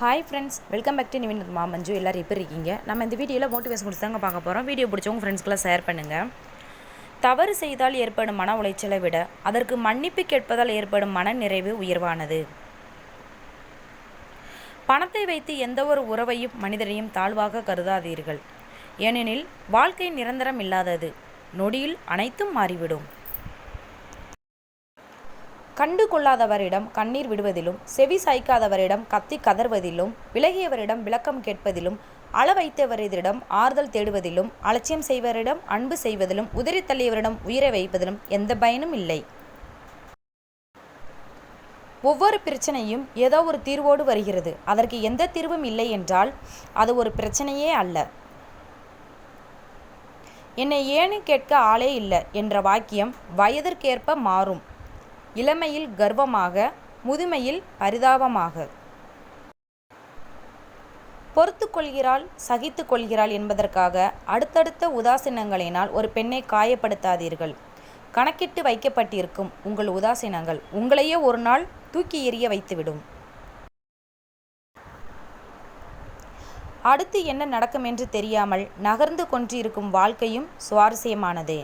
Hi friends welcome back to Nivin மா மஞ்சு எல்லோரும் எப்படி இருக்கீங்க? நம்ம இந்த வீடியோவில் மோட்டிவேஷன் கொடுத்து தாங்க பார்க்க போகிறோம் வீடியோ பிடிச்சவங்க ஃப்ரெண்ட்ஸ்க்குலாம் ஷேர் பண்ணுங்கள் தவறு செய்தால் ஏற்படும் மன உளைச்சலை விட அதற்கு மன்னிப்பு கேட்பதால் ஏற்படும் மன நிறைவு உயர்வானது. பணத்தை வைத்து எந்த ஒரு உறவையும் மனிதரையும் தாழ்வாக கருதாதீர்கள். ஏனெனில் வாழ்க்கை நிரந்தரம் இல்லாதது. நொடியில் அனைத்தும் மாறிவிடும். கண்டு கொள்ளாதவரிடம் கண்ணீர் விடுவதிலும் செவி சாய்க்காதவரிடம் கத்தி கதர்வதிலும் விலகியவரிடம் விளக்கம் கேட்பதிலும் அள வைத்தவரிடம் ஆறுதல் தேடுவதிலும் அலட்சியம் செய்வரிடம் அன்பு செய்வதிலும் உதிரி தள்ளியவரிடம் உயிரை வைப்பதிலும் எந்த பயனும் இல்லை. ஒவ்வொரு பிரச்சனையும் ஏதோ ஒரு தீர்வோடு வருகிறது. அதற்கு எந்த தீர்வும் இல்லை என்றால் அது ஒரு பிரச்சனையே அல்ல. என்னை ஏன்னு கேட்க ஆளே இல்லை என்ற வாக்கியம் வயதிற்கேற்ப மாறும். இளமையில் கர்வமாக முதுமையில் பரிதாபமாக. பொறுத்து கொள்கிறாள் சகித்து கொள்கிறாள் என்பதற்காக அடுத்தடுத்த உதாசீனங்களினால் ஒரு பெண்ணை காயப்படுத்தாதீர்கள். கணக்கிட்டு வைக்கப்பட்டிருக்கும் உங்கள் உதாசீனங்கள் உங்களையே ஒரு நாள் தூக்கி எறிய வைத்துவிடும். அடுத்து என்ன நடக்கும் என்று தெரியாமல் நகர்ந்து கொன்றிருக்கும் வாழ்க்கையும் சுவாரஸ்யமானதே.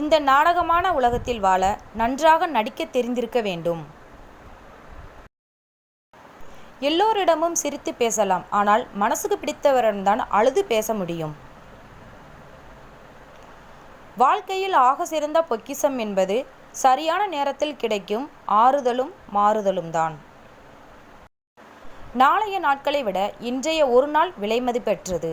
இந்த நாடகமான உலகத்தில் வாழ நன்றாக நடிக்க தெரிந்திருக்க வேண்டும். எல்லோரிடமும் சிரித்து பேசலாம். ஆனால் மனசுக்கு பிடித்தவரிடம்தான் அழுது பேச முடியும். வாழ்க்கையில் ஆக சிறந்த பொக்கிசம் என்பது சரியான நேரத்தில் கிடைக்கும் ஆறுதலும் மாறுதலும் தான். நாளைய நாட்களை விட இன்றைய ஒரு நாள் விலைமதிப்பெற்றது.